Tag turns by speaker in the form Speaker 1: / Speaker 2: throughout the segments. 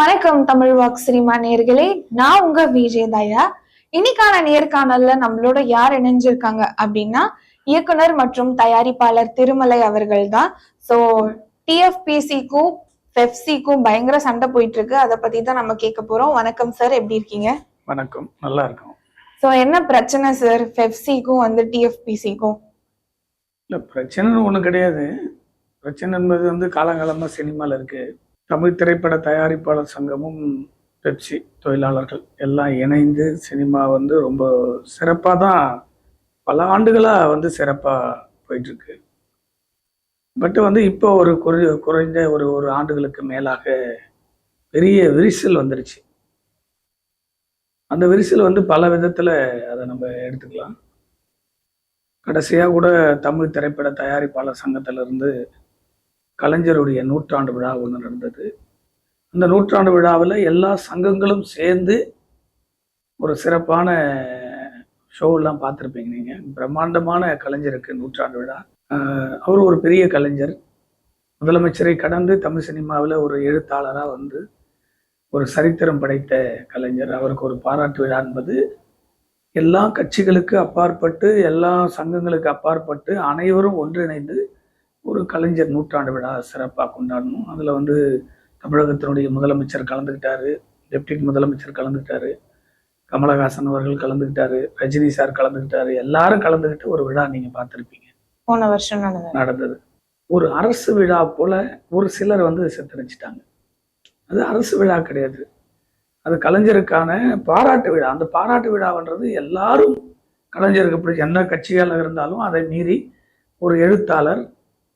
Speaker 1: வணக்கம் Tamil walk cinema நேர்களே நான் உங்க விஜய் தயா. இன்னைக்கான நேர்காணல்ல நம்மளோட யார் இணைஞ்சிருக்காங்க அப்படின்னா இயக்குனர் மற்றும் தயாரிப்பாளர் திருமலை அவர்கள் தான் ஸோ டிஎஃபிசிக்கும் பெப்சிக்கும் பயங்கர சண்டை போயிட்டு இருக்கு அதை பத்தி தான் நம்ம கேட்க போறோம். வணக்கம் சார் எப்படி இருக்கீங்க?
Speaker 2: வணக்கம். நல்லா இருக்கும்.
Speaker 1: ஸோ என்ன பிரச்சனை சார் பெப்சிக்கும் வந்து டிஎஃபிசிக்கும்
Speaker 2: இல்லை பிரச்சனைன்னு ஒன்றும் கிடையாது. பிரச்சனை என்பது வந்து காலங்காலமாக சினிமாவில் இருக்கு. தமிழ் திரைப்பட தயாரிப்பாளர் சங்கமும் பெப்சி தொழிலாளர்கள் எல்லாம் இணைந்து சினிமா வந்து ரொம்ப சிறப்பாக தான் பல ஆண்டுகளாக வந்து சிறப்பாக போயிட்டுருக்கு. பட் வந்து இப்போ ஒரு குறை குறைந்த ஒரு ஒரு ஆண்டுகளுக்கு மேலாக பெரிய விரிசல் வந்துருச்சு. அந்த விரிசல் வந்து பல விதத்தில் அதை நம்ம எடுத்துக்கலாம். கடைசியாக கூட தமிழ் திரைப்பட தயாரிப்பாளர் சங்கத்திலிருந்து கலைஞருடைய நூற்றாண்டு விழா ஒன்று நடந்தது. அந்த நூற்றாண்டு விழாவில் எல்லா சங்கங்களும் சேர்ந்து ஒரு சிறப்பான ஷோவெல்லாம் பார்த்துருப்பீங்க நீங்கள் பிரம்மாண்டமான கலைஞருக்கு நூற்றாண்டு விழா. அவர் ஒரு பெரிய கலைஞர். முதலமைச்சரை கடந்து தமிழ் சினிமாவில் ஒரு எழுத்தாளராக வந்து ஒரு சரித்திரம் படைத்த கலைஞர். அவருக்கு ஒரு பாராட்டு விழா என்பது எல்லா கட்சிகளுக்கு அப்பாற்பட்டு எல்லா சங்கங்களுக்கு அப்பாற்பட்டு அனைவரும் ஒன்றிணைந்து ஒரு கலைஞர் நூற்றாண்டு விழா சிறப்பாக கொண்டாடணும். அதில் வந்து தமிழகத்தினுடைய முதலமைச்சர் கலந்துக்கிட்டாரு டெப்டி முதலமைச்சர் கலந்துக்கிட்டாரு கமலஹாசன் அவர்கள் கலந்துக்கிட்டாரு ரஜினி சார் கலந்துக்கிட்டாரு எல்லாரும் கலந்துக்கிட்டு ஒரு விழா நீங்கள் பார்த்துருப்பீங்க.
Speaker 1: போன வருஷம் நடந்தது.
Speaker 2: ஒரு அரசு விழா போல ஒரு சிலர் வந்து சித்தரிச்சிட்டாங்க அது அரசு விழா கிடையாது. அது கலைஞருக்கான பாராட்டு விழா. அந்த பாராட்டு விழான்றது எல்லாரும் கலைஞருக்கு பிடிச்ச எந்த கட்சியாக இருந்தாலும் அதை மீறி ஒரு எழுத்தாளர்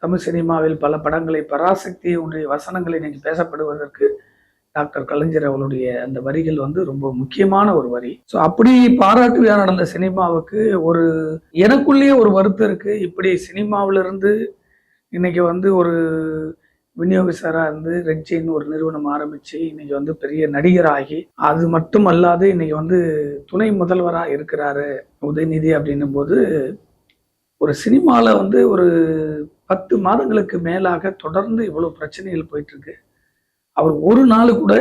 Speaker 2: தமிழ் சினிமாவில் பல படங்களை பராசக்தி உடைய வசனங்களை இன்னைக்கு பேசப்படுவதற்கு டாக்டர் கலைஞர் அவருடைய அந்த வரிகள் வந்து ரொம்ப முக்கியமான ஒரு வரி. ஸோ அப்படி பாராட்டு விழா நடந்த சினிமாவுக்கு ஒரு எனக்குள்ளேயே ஒரு வருத்தம் இருக்கு. இப்படி சினிமாவிலிருந்து இன்னைக்கு வந்து ஒரு விநியோகஸ்தராக இருந்து ரெட்ஜின்னு ஒரு நிறுவனம் ஆரம்பித்து இன்னைக்கு வந்து பெரிய நடிகராகி அது மட்டும் அல்லாது இன்னைக்கு வந்து துணை முதல்வராக இருக்கிறாரு உதயநிதி அப்படின்னும் போது ஒரு சினிமாவில் வந்து ஒரு பத்து மாதங்களுக்கு மேலாக தொடர்ந்து இவ்வளோ பிரச்சனைகள் போயிட்டு இருக்கு அவர் ஒரு நாள் கூட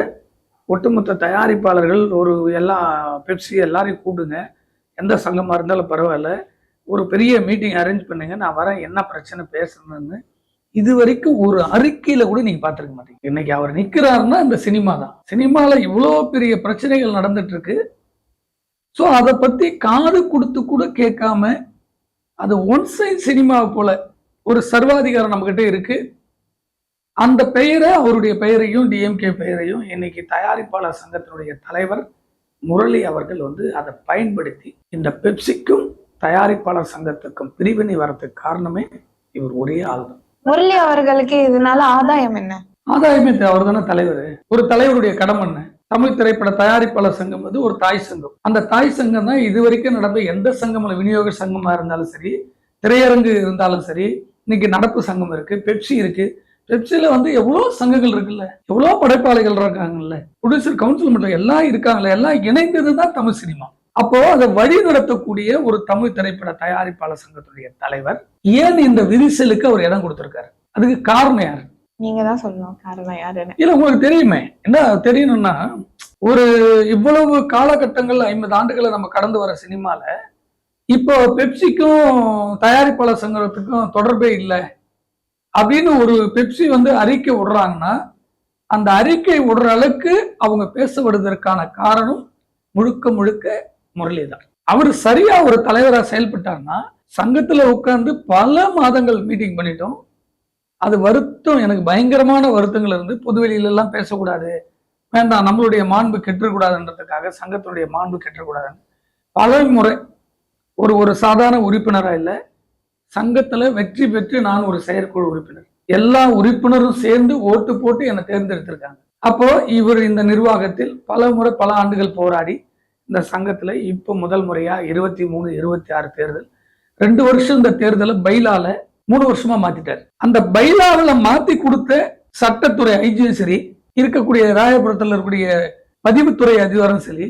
Speaker 2: ஒட்டுமொத்த தயாரிப்பாளர்கள் ஒரு எல்லா பெப்சி எல்லாரையும் கூப்பிடுங்க எந்த சங்கமாக இருந்தாலும் பரவாயில்ல. ஒரு பெரிய மீட்டிங் அரேஞ்ச் பண்ணுங்க. நான் வரேன். என்ன பிரச்சனை பேசணும்னு. இது வரைக்கும் ஒரு அறிக்கையில கூட நீங்க பார்த்துருக்க மாட்டீங்க. இன்னைக்கு அவர் நிக்கிறாருன்னா இந்த சினிமா தான். சினிமால இவ்வளோ பெரிய பிரச்சனைகள் நடந்துட்டு இருக்கு ஸோ அதை பத்தி காது கொடுத்து கூட கேட்காம அது ஒன் சைட் சினிமாவை போல ஒரு சர்வாதிகாரம் நம்மகிட்ட இருக்கு. அந்த பெயரை அவருடைய பெயரையும் டிஎம்கே பெயரையும் இன்னைக்கு தயாரிப்பாளர் சங்கத்தினுடைய தலைவர் முரளி அவர்கள் வந்து அதை பயன்படுத்தி இந்த பெப்சிக்கும் தயாரிப்பாளர் சங்கத்துக்கும் பிரிவினை வரதுக்கு காரணமே இவர் ஒரே ஆள் தான்
Speaker 1: முரளி அவர்களுக்கு இதனால ஆதாயம் என்ன?
Speaker 2: ஆதாயமே அவர் தானே தலைவர். ஒரு தலைவருடைய கடமை என்ன? தமிழ் திரைப்பட தயாரிப்பாளர் சங்கம் வந்து ஒரு தாய் சங்கம். அந்த தாய் சங்கம் தான் இது வரைக்கும் நடந்த எந்த சங்கம்ல விநியோக சங்கமா இருந்தாலும் சரி திரையரங்கு இருந்தாலும் சரி இன்னைக்கு நடப்பு சங்கம் இருக்கு பெப்சி இருக்கு. பெப்சில வந்து எவ்வளோ சங்கங்கள் இருக்குல்ல? எவ்வளோ படைப்பாளிகள் இருக்காங்கல்ல? ப்ரொடியூசர் கவுன்சில் மட்டும் எல்லாம் இருக்காங்கல்ல? எல்லாம் இணைந்தது தான் தமிழ் சினிமா. அப்போ அதை வழி நடத்தக்கூடிய ஒரு தமிழ் திரைப்பட தயாரிப்பாளர் சங்கத்துடைய தலைவர் ஏன் இந்த விரிசலுக்கு அவர் இடம் கொடுத்திருக்காரு? அதுக்கு காரணம் யாரு?
Speaker 1: நீங்க தான் சொல்லணும் காரணம் யாருன்னு.
Speaker 2: இல்ல உங்களுக்கு தெரியுமே. என்ன தெரியணும்னா ஒரு இவ்வளவு காலகட்டங்கள் ஐம்பது ஆண்டுகளை நம்ம கடந்து வர சினிமால இப்போ பெப்சிக்கும் தயாரிப்பாளர் சங்கத்துக்கும் தொடர்பே இல்லை. அப்படின்னு ஒரு பெப்சி வந்து அறிக்கை விடுறாங்கன்னா அந்த அறிக்கை விடுற அளவுக்கு அவங்க பேசப்படுவதற்கான காரணம் முழுக்க முழுக்க முரளி தான். அவர் சரியா ஒரு தலைவராக செயல்பட்டார்னா சங்கத்தில் உட்கார்ந்து பல மாதங்கள் மீட்டிங் பண்ணிட்டோம். அது வருத்தம் எனக்கு பயங்கரமான வருத்தங்கள் இருந்து பொதுவெளியிலெல்லாம் பேசக்கூடாது. வேண்டாம் நம்மளுடைய மாண்பு கெட்டுக்கூடாதுன்றதுக்காக சங்கத்தினுடைய மாண்பு கெட்டுக்கூடாதுன்னு பல முறை ஒரு ஒரு சாதாரண உறுப்பினராக இல்லை சங்கத்தில் வெற்றி பெற்று நான் ஒரு செயற்குழு உறுப்பினர். எல்லா உறுப்பினரும் சேர்ந்து ஓட்டு போட்டு என்னை தேர்ந்தெடுத்திருக்காங்க. அப்போ இவர் இந்த நிர்வாகத்தில் பல முறை பல ஆண்டுகள் போராடி இந்த சங்கத்தில் இப்போ முதல் முறையாக இருபத்தி மூணு இருபத்தி ஆறு தேர்தல். ரெண்டு வருஷம் இந்த தேர்தலை பைலால மூணு வருஷமா மாத்திட்டார். அந்த பைலாவில் மாத்தி கொடுத்த சட்டத்துறை ஐஜியும் சரி இருக்கக்கூடிய ராயபுரத்தில் இருக்கக்கூடிய பதிவுத்துறை அதிகாரம் சரி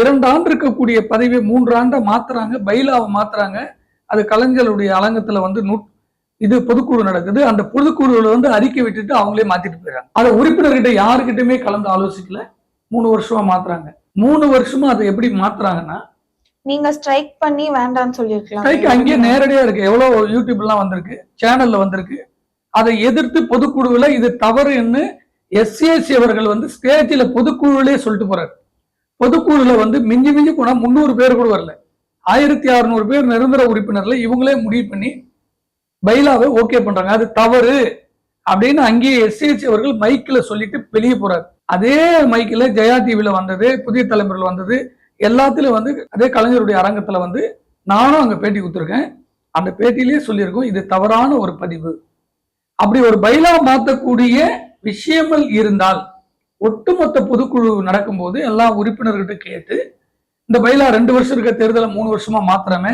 Speaker 2: இரண்டு ஆண்டு இருக்கக்கூடிய பதவியை மூன்று ஆண்டை மாத்துறாங்க பைலாவை மாத்துறாங்க. அது கலைஞருடைய அலங்கத்துல வந்து நூ இது பொதுக்குழு நடக்குது. அந்த பொதுக்குழுல வந்து அறிக்கை விட்டுட்டு அவங்களே மாத்திட்டு போயிடறாங்க. அதை உறுப்பினர்கிட்ட யாருக்கிட்டயுமே கலந்து ஆலோசிக்கல. மூணு வருஷமா மாத்துறாங்க. மூணு வருஷமா அதை எப்படி மாத்துறாங்கன்னா
Speaker 1: நீங்க ஸ்ட்ரைக் பண்ணி வேண்டாம்னு
Speaker 2: ஸ்ட்ரைக் அங்கேயே நேரடியா இருக்கு. எவ்வளவு யூடியூப்லாம் வந்திருக்கு சேனல்ல வந்திருக்கு. அதை எதிர்த்து பொதுக்குழுவுல இது தவறுன்னு எஸ்சிஎஸ்சி அவர்கள் வந்து ஸ்டேஜில் பொதுக்குழுவிலே சொல்லிட்டு போறாரு. பொதுக்குழுல வந்து மிஞ்சி மிஞ்சி போனால் முந்நூறு பேர் கூட வரல. ஆயிரத்தி அறுநூறு பேர் நிரந்தர உறுப்பினர்ல இவங்களே முடிவு பண்ணி பைலாவை ஓகே பண்றாங்க. அது தவறு அப்படின்னு அங்கேயே எஸ்சிஎஸ்சி அவர்கள் மைக்கில் சொல்லிட்டு வெளியே போறாரு. அதே மைக்கில் ஜெயா டிவியில் வந்தது புதிய தலைமுறையில் வந்தது எல்லாத்துலயும் வந்து அதே கலைஞருடைய அரங்கத்துல வந்து நானும் அங்க பேட்டி கொடுத்துருக்கேன். அந்த பேட்டியிலே சொல்லியிருக்கோம் இது தவறான ஒரு பதிவு. அப்படி ஒரு பைலா மாற்றக்கூடிய விஷயங்கள் இருந்தால் ஒட்டுமொத்த பொதுக்குழு நடக்கும்போது எல்லா உறுப்பினர்கிட்ட கேட்டு இந்த பயிலா ரெண்டு வருஷம் இருக்க தேர்தலை மூணு வருஷமா மாத்திரமே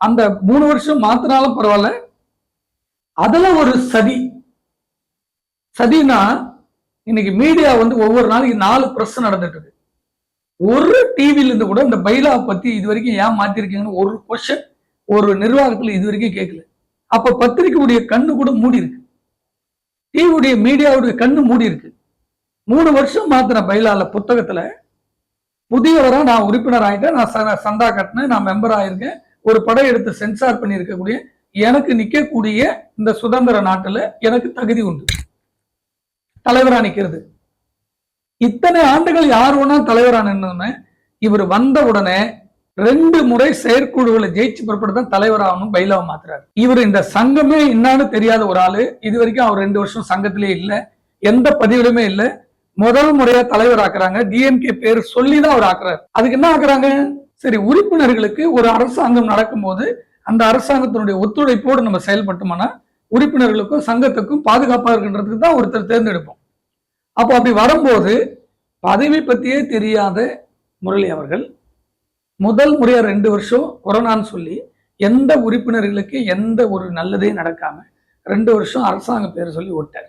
Speaker 2: அந்த மூணு வருஷம் மாத்தினாலும் பரவாயில்ல. அதுல ஒரு சதி. சதினா இன்னைக்கு மீடியா வந்து ஒவ்வொரு நாளைக்கு நாலு பிரஸ் நடந்துட்டு இருக்கு. ஒரு டிவில இருந்து கூட இந்த பைலா பத்தி இது வரைக்கும் ஏன் மாத்திருக்கீங்கன்னு ஒரு கொஸ்டின் ஒரு நிர்வாகத்துல இது வரைக்கும் கேட்கல. அப்ப பத்திரிகையுடைய கண்ணு கூட மூடி இருக்கு டிவியுடைய மீடியாவுடைய கண்ணு மூடி இருக்கு மூணு வருஷம் மாத்தின பைலால புத்தகத்துல புதியவரா நான் உறுப்பினர் ஆகிட்டேன் நான் ச- சந்தா கட்டினேன். நான் மெம்பர் ஆயிருக்கேன். ஒரு படம் எடுத்து சென்சார் பண்ணியிருக்கக்கூடிய எனக்கு நிற்கக்கூடிய இந்த சுதந்திர நாட்டில் எனக்கு தகுதி உண்டு. தலைவரா நிற்கிறது இத்தனை ஆண்டுகள் யார் வேணா தலைவரா நின்னு இவர் வந்த உடனே ரெண்டு முறை செயற்குழுவில் ஜெயிச்சு பிறப்பட்டு தான் தலைவராகணும் பைலாவை மாத்துறாரு. இவர் இந்த சங்கமே என்னன்னு தெரியாத ஒரு ஆளு. இது வரைக்கும் அவர் ரெண்டு வருஷம் சங்கத்திலே இல்லை. எந்த பதிவிலுமே இல்லை. முதல் முறையா தலைவர் ஆக்குறாங்க. டிஎம்கே பேர் சொல்லி தான் அவர் ஆக்குறாரு. அதுக்கு என்ன ஆக்குறாங்க? சரி உறுப்பினர்களுக்கு ஒரு அரசாங்கம் நடக்கும்போது அந்த அரசாங்கத்தினுடைய ஒத்துழைப்போடு நம்ம செயல்பட்டோம்னா உறுப்பினர்களுக்கும் சங்கத்துக்கும் பாதுகாப்பாக இருக்கின்றதுக்கு தான் ஒருத்தர் தேர்ந்தெடுப்போம். அப்போ அப்படி வரும்போது பதவி பற்றியே தெரியாத முரளி அவர்கள் முதல் முறையாக ரெண்டு வருஷம் கொரோனான்னு சொல்லி எந்த உறுப்பினர்களுக்கு எந்த ஒரு நல்லதே நடக்காம ரெண்டு வருஷம் அரசாங்க பேர் சொல்லி ஓட்டார்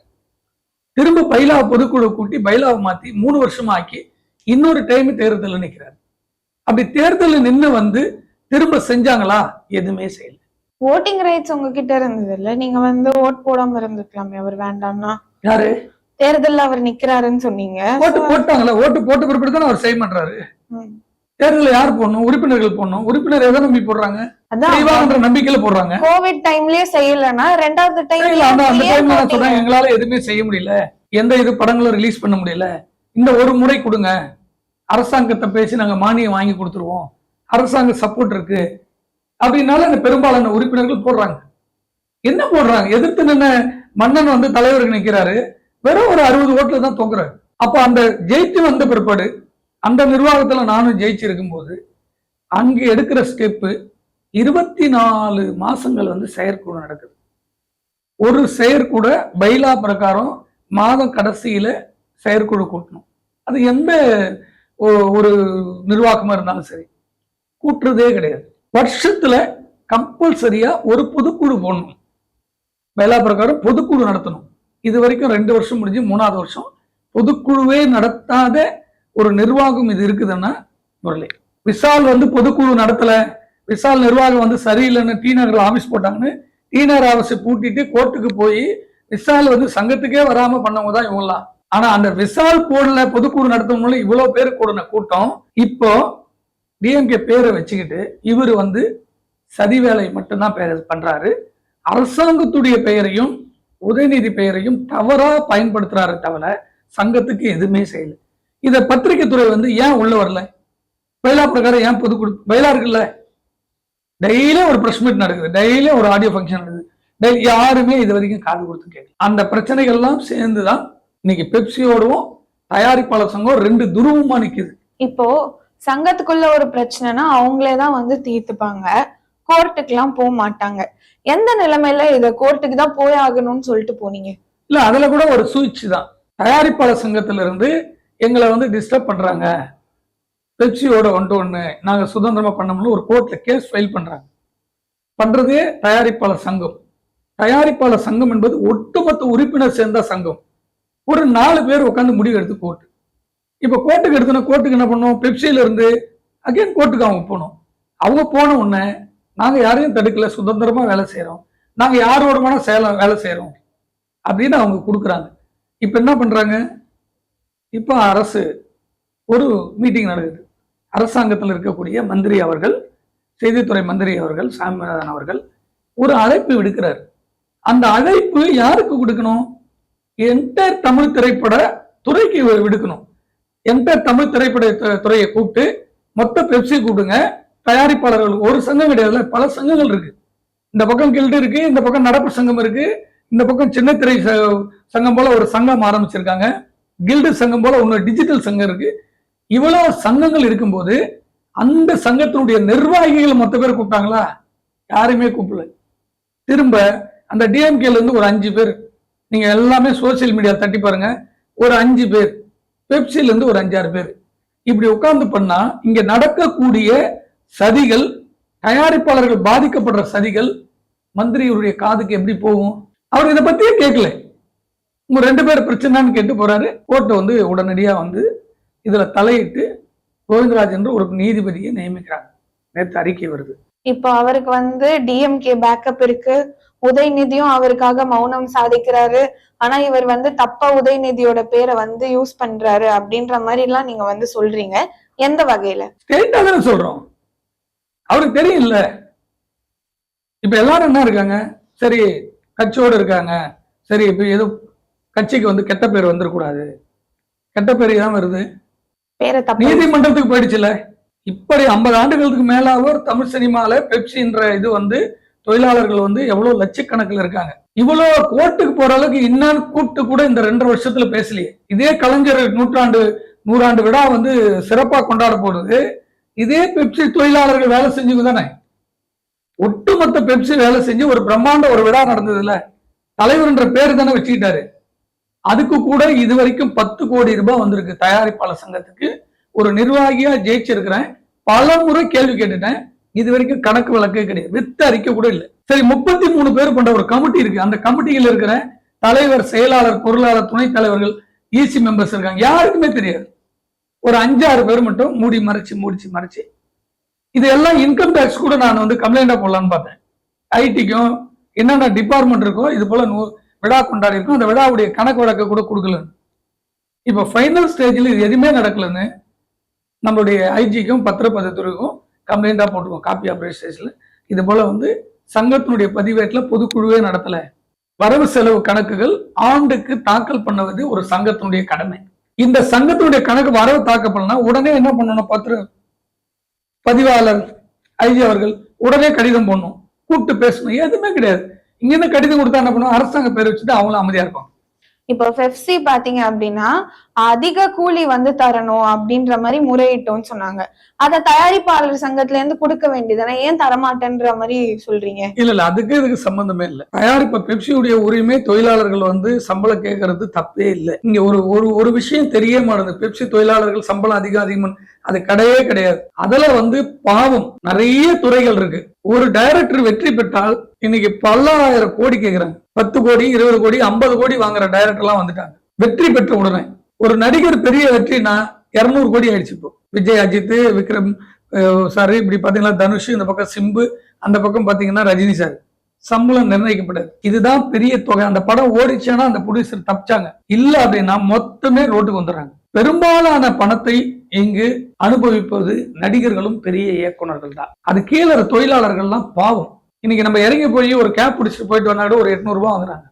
Speaker 2: திரும்ப பைலா பொதுக்குழு கூட்டி பைலாவை மாத்தி மூணு வருஷமா ஆக்கி இன்னொரு டைம் தேர்தலில் நிக்கிறார். அப்படி தேர்தலில் நின்று வந்து திரும்ப செஞ்சாங்களா? எதுவுமே செய்யல.
Speaker 1: ஓட்டிங் ரைட்ஸ் உங்ககிட்ட இருந்தது இல்ல? நீங்க வந்து ஓட் போடாம இருந்திருக்கலாமே அவர் வேண்டாம்னா
Speaker 2: யாரு?
Speaker 1: தேர்தல்ல அவர் நிக்கிறாருன்னு சொன்னீங்க.
Speaker 2: ஓட்டு போட்டாங்களா? ஓட்டு போட்ட தானே அவர் செய்ய மாட்டாரு
Speaker 1: ம்.
Speaker 2: தேர்தலில் யார் போடணும்? உறுப்பினர்கள் போடணும். உறுப்பினர் எதை நம்பி போடுறாங்க?
Speaker 1: அதான்
Speaker 2: நம்பிக்கையில போடுறாங்க.
Speaker 1: கோவிட் டைம்லயே செய்யலன்னா ரெண்டாவது
Speaker 2: இல்ல, அந்த அந்த
Speaker 1: டைம்
Speaker 2: டைம்ல நான் சொல்றேன் எங்களால எதுவுமே செய்ய முடியல. எந்த இது படங்களும் ரிலீஸ் பண்ண முடியல. இந்த ஒரு முறை கொடுங்க. அரசாங்கத்தை பேசி நாங்க மானியம் வாங்கி கொடுத்துருவோம். அரசாங்க சப்போர்ட் இருக்கு. அப்படின்னால அந்த பெரும்பாலான உறுப்பினர்கள் போடுறாங்க. என்ன போடுறாங்க? எதிர்த்து நின்ன மன்னன் வந்து தலைவருக்கு நிக்கிறாரு. வெறும் ஒரு அறுபது ஓட்டுல தான் தோக்குறாரு அப்ப அந்த ஜெயிச்சு வந்த பிற்பாடு அந்த நிர்வாகத்துல நானும் ஜெயிச்சிருக்கும் போது அங்க எடுக்கிற ஸ்டெப்பு இருபத்தி நாலு மாசங்கள் வந்து செயற்குழு நடக்குது. ஒரு செயற்குட பைலா பிரகாரம் மாதம் கடைசியில செயற்குழு கூட்டணும். அது எந்த ஒரு நிர்வாகமா இருந்தாலும் சரி கூட்டுறதே கிடையாது. வருஷத்துல கம்பல்சரியா ஒரு பொதுக்குழு போடணும். பைலா பிரகாரம் பொதுக்குழு நடத்தணும். இது வரைக்கும் ரெண்டு வருஷம் முடிஞ்சு மூணாவது வருஷம் பொதுக்குழுவே நடத்தாத ஒரு நிர்வாகம் இது இருக்குதுன்னா முரளி. விசால் வந்து பொதுக்குழு நடத்தல. விசால் நிர்வாகம் வந்து சரியில்லைன்னு டி நகரில் ஆஃபீஸ் போட்டாங்கன்னு டி நகர் ஆஃபீஸை பூட்டிட்டு கோர்ட்டுக்கு போய் விசால் வந்து சங்கத்துக்கே வராமல் பண்ணவங்க தான் இவங்கலாம் ஆனால் அந்த விசால் போடல பொதுக்கூறு நடத்தவங்களும் இவ்வளோ பேர் கூடின கூட்டம் இப்போ டிஎம்கே பேரை வச்சுக்கிட்டு இவர் வந்து சதி வேலை மட்டும்தான் பேர் பண்ணுறாரு அரசாங்கத்துடைய பெயரையும் உதயநிதி பெயரையும் தவறாக பயன்படுத்துறாரு தவிர சங்கத்துக்கு எதுவுமே செய்யல. இதை பத்திரிகை துறை வந்து ஏன் உள்ள வரல? பயிலா பிரகாரம் ஏன் பொதுக்குழு பயிலா இருக்குல்ல? டெய்லியும் ஒரு பிரஸ் மீட் நடக்குது. டெய்லியும் ஒரு ஆடியோ ஃபங்க்ஷன் நடக்குது. டெய்லி யாருமே இது வரைக்கும் காது கொடுத்து கேட்கல. அந்த பிரச்சனைகள்லாம் சேர்ந்துதான் இன்னைக்கு பெப்சியோடவும் தயாரிப்பாளர் சங்கம் ரெண்டு துருவமா நிக்குது.
Speaker 1: இப்போ சங்கத்துக்குள்ள ஒரு பிரச்சனைனா அவங்களே தான் வந்து தீர்த்துப்பாங்க. கோர்ட்டுக்குலாம் போக மாட்டாங்க. எந்த நிலைமையில இத கோர்ட்டுக்கு தான் போய் ஆகணும்னு சொல்லிட்டு போனீங்க?
Speaker 2: இல்ல அதுல கூட ஒரு சூழ்ச்சி தான் தயாரிப்பாளர் சங்கத்துல இருந்து எங்களை வந்து டிஸ்டர்ப் பண்றாங்க. பெப்சியோட ஒன்று ஒன்று நாங்கள் சுதந்திரமாக பண்ணோம்னு ஒரு கோர்ட்டில் கேஸ் ஃபைல் பண்ணுறாங்க பண்ணுறதே தயாரிப்பாளர் சங்கம். தயாரிப்பாளர் சங்கம் என்பது ஒட்டுமொத்த உறுப்பினர் சேர்ந்த சங்கம். ஒரு நாலு பேர் உட்காந்து முடிவு எடுத்து கோர்ட்டு இப்போ கோர்ட்டுக்கு எடுத்தோன்னா கோர்ட்டுக்கு என்ன பண்ணோம் பெப்சியில இருந்து அகைன் கோர்ட்டுக்கு அவங்க போனோம் அவங்க போன உடனே நாங்கள் யாரையும் தடுக்கல சுதந்திரமாக வேலை செய்கிறோம் நாங்கள் யாரோட வேணா சேலம் வேலை செய்கிறோம் அப்படின்னு அவங்க கொடுக்குறாங்க. இப்போ என்ன பண்ணுறாங்க இப்போ அரசு ஒரு மீட்டிங் நடக்குது. அரசாங்கத்தில் இருக்கக்கூடிய மந்திரி அவர்கள் செய்தித்துறை மந்திரி அவர்கள் சாமிநாதன் அவர்கள் ஒரு அழைப்பு விடுக்கிறார். அந்த அழைப்பு யாருக்கு கொடுக்கணும்? என்டையர் தமிழ் திரைப்பட துறைக்கு விடுக்கணும். என்டையர் தமிழ் திரைப்பட துறையை கூப்பிட்டு மொத்த பெப்சி கூப்பிடுங்க. தயாரிப்பாளர்கள் ஒரு சங்கம் கிடையாதுல பல சங்கங்கள் இருக்கு. இந்த பக்கம் கில்டு இருக்கு இந்த பக்கம் நடப்பு சங்கம் இருக்கு. இந்த பக்கம் சின்ன ச- சங்கம் போல ஒரு சங்கம் ஆரம்பிச்சிருக்காங்க. கில்டு சங்கம் போல ஒன்று டிஜிட்டல் சங்கம் இருக்கு. இவ்வளவு சங்கங்கள் இருக்கும்போது அந்த சங்கத்தினுடைய நிர்வாகிகள் மொத்த பேர் கூப்பிட்டாங்களா? யாருமே கூப்பிடல. திரும்ப அந்த டிஎம்கேல இருந்து ஒரு அஞ்சு பேர் நீங்க எல்லாமே சோசியல் மீடியா தட்டி பாருங்க ஒரு அஞ்சு பேர் பெப்சில இருந்து ஒரு அஞ்சாறு பேர். இப்படி உட்கார்ந்து பண்ணா இங்க நடக்கக்கூடிய சதிகள் தயாரிப்பாளர்கள் பாதிக்கப்படுற சதிகள் மந்திரியுடைய காதுக்கு எப்படி போகும்? அவர் இதை பத்தியே கேட்கல. உங்க ரெண்டு பேர் பிரச்சனைன்னு கேட்டு போறாரு கோர்ட்டை வந்து உடனடியா வந்து இதுல தலையிட்டு கோவிந்தராஜ் என்று ஒரு நீதிபதியை நியமிக்கிறாங்க. நேற்று அறிக்கை வருது.
Speaker 1: இப்போ அவருக்கு வந்து டிஎம்கே பேக்கப் இருக்கு. உதயநிதியும் அவருக்காக மௌனம் சாதிக்கிறாரு. ஆனா இவர் வந்து தப்பா உதயநிதியோட பேரை வந்து யூஸ் பண்றாரு அப்படின்ற மாதிரி எல்லாம் நீங்க வந்து சொல்றீங்க. எந்த வகையில?
Speaker 2: ஸ்ட்ரெயிட்டா தானே சொல்றோம். அவருக்கு தெரியும்ல. இப்ப எல்லாரும் என்ன இருக்காங்க? சரி கட்சியோட இருக்காங்க. சரி இப்ப ஏதோ கட்சிக்கு வந்து கெட்ட பேர் வந்துடக்கூடாது கெட்ட பேர் தான் வருது?
Speaker 1: பேரை தப்பு
Speaker 2: நீதிமன்றத்துக்கு போயிடுச்சுல? இப்படி ஐம்பது ஆண்டுகளுக்கு மேலாக தமிழ் சினிமால பெப்சின்ற இது வந்து தொழிலாளர்கள் வந்து எவ்வளவு லட்சக்கணக்கில் இருக்காங்க. இவ்வளவு கோர்ட்டுக்கு போற அளவுக்கு இன்னும் கூட்டு கூட இந்த ரெண்டு வருஷத்துல பேசலையே. இதே கலைஞர் நூற்றாண்டு நூறாண்டு விழா வந்து சிறப்பா கொண்டாட போறது. இதே பெப்சி தொழிலாளர்கள் வேலை செஞ்சுங்க தானே? ஒட்டுமொத்த பெப்சி வேலை செஞ்சு ஒரு பிரம்மாண்ட ஒரு விழா நடந்ததுல. தலைவர்ன்ற பேர் தானே வச்சுக்கிட்டாரு. அதுக்கு கூட இது வரைக்கும் பத்து கோடி ரூபாய் வந்திருக்கு. தயாரிப்பாளர் சங்கத்துக்கு ஒரு நிர்வாகியா ஜெயிச்சிருக்கிறேன். பல முறை கேள்வி கேட்டுட்டேன். இது வரைக்கும் கணக்கு வழக்கே கிடையாது. வித்த அறிக்கை கூட இல்லை. சரி முப்பத்தி மூணு பேர் கொண்ட ஒரு கமிட்டி இருக்கு. அந்த கமிட்டியில் இருக்கிற தலைவர் செயலாளர் பொருளாளர் துணைத் தலைவர்கள் இசி மெம்பர்ஸ் இருக்காங்க. யாருக்குமே தெரியாது. ஒரு அஞ்சாறு பேர் மட்டும் மூடி மறைச்சு மூடிச்சு மறைச்சு. இது எல்லாம் இன்கம் டேக்ஸ் கூட நான் வந்து கம்ப்ளைண்டா போடலான்னு பார்த்தேன். ஐடிக்கும் என்னென்ன டிபார்ட்மெண்ட் இருக்கோ இது போல நூ விழா கொண்டாடி இருக்கோம் அந்த விழாவுடைய கணக்கு வழக்க கூட கொடுக்கலன்னு இப்போ ஃபைனல் ஸ்டேஜில் இது எதுவுமே நடக்கலன்னு நம்மளுடைய ஐஜிக்கும் பத்திரப்பதித்துறைக்கும் கம்ப்ளைண்டா போட்டுருக்கோம். காப்பி ஆஃப் ஸ்டேஜில் இது போல வந்து சங்கத்தினுடைய பதிவேட்டில் பொதுக்குழுவே நடத்தல. வரவு செலவு கணக்குகள் ஆண்டுக்கு தாக்கல் பண்ணுவது ஒரு சங்கத்தினுடைய கடமை. இந்த சங்கத்தினுடைய கணக்கு வரவு தாக்கல் பண்ணா உடனே என்ன பண்ணணும்? பத்திர பதிவாளர் ஐஜி அவர்கள் உடனே கடிதம் போடணும். கூப்பிட்டு பேசணும். எதுவுமே கிடையாது. இங்கிருந்து கடிதம் கொடுத்தா என்ன பண்ணுவோம் அரசாங்க பேர் வச்சுட்டு அவங்களும் அமைதியா இருப்பாங்க.
Speaker 1: இப்போ பெப்சி பாத்தீங்க அப்படின்னா அதிக கூலி வந்து தரணும் அப்படின்ற மாதிரி முறையிட்டோம்னு சொன்னாங்க. அத தயாரிப்பாளர் சங்கத்துல இருந்து கொடுக்க வேண்டியதானே ஏன் தரமாட்டேன்ற மாதிரி சொல்றீங்க?
Speaker 2: இல்ல இல்ல அதுக்கு இதுக்கு சம்பந்தமே இல்ல. தயாரிப்ப பெப்சியுடைய உரிமை தொழிலாளர்கள் வந்து சம்பளம் கேட்கறது தப்பே இல்லை. இங்க ஒரு ஒரு ஒரு விஷயம் தெரிய மாட்டேங்குது பெப்சி தொழிலாளர்கள் சம்பளம் அதிகம் அதிகம் அது கிடையவே கிடையாது. அதுல வந்து பாவம் நிறைய துறைகள் இருக்கு. ஒரு டைரக்டர் வெற்றி பெற்றால் இன்னைக்கு பல்லாயிரம் கோடி கேட்கிறாங்க பத்து கோடி இருபது கோடி ஐம்பது கோடி வாங்குற டைரக்டர் எல்லாம் வந்துட்டாங்க. வெற்றி பெற்ற உடனே. ஒரு நடிகர் பெரிய வெற்றினா இருநூறு கோடி ஆயிடுச்சு இப்போ. விஜய் அஜித் விக்ரம் சார் இப்படி பாத்தீங்கன்னா தனுஷ் இந்த பக்கம் சிம்பு அந்த பக்கம் பாத்தீங்கன்னா ரஜினி சார் சம்பளம் நிர்ணயிக்கப்படாது இதுதான் பெரிய தொகை. அந்த படம் ஓடிச்சுன்னா அந்த ப்ரொடியூசர் தப்பிச்சாங்க. இல்ல அப்படின்னா மொத்தமே ரோட்டுக்கு வந்துடுறாங்க. பெரும்பாலான பணத்தை இங்கு அனுபவிப்பது நடிகர்களும் பெரிய இயக்குனர்கள் தான். அது கீழே தொழிலாளர்கள்லாம் பாவம். இன்னைக்கு நம்ம இறங்கி போய் ஒரு கேப் பிடிச்சிட்டு போயிட்டு வந்தா கூட ஒரு எட்நூறுபா வாங்குறாங்க.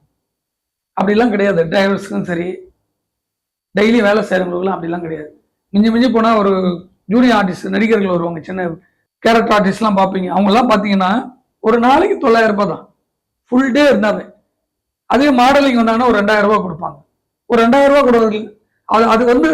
Speaker 2: அப்படிலாம் கிடையாது. டிரைவர்ஸ்க்கும் சரி டெய்லி வேலை செய்கிறவங்களுக்குலாம் அப்படிலாம் கிடையாது. மிஞ்சி மிஞ்சி போனால் ஒரு ஜூனியர் ஆர்டிஸ்ட் நடிகர்கள் வருவாங்க. சின்ன கேரக்டர் ஆர்டிஸ்ட்லாம் பார்ப்பீங்க. அவங்கெல்லாம் பார்த்தீங்கன்னா ஒரு நாளைக்கு தொள்ளாயிரம் ரூபாய் தான். ஃபுல் டே இருந்தாவே. அதே மாடலிங் வந்தாங்கன்னா ஒரு ரெண்டாயிரம் ரூபா கொடுப்பாங்க. ஒரு ரெண்டாயிரம் ரூபா கொடுக்குறது அது அது வந்து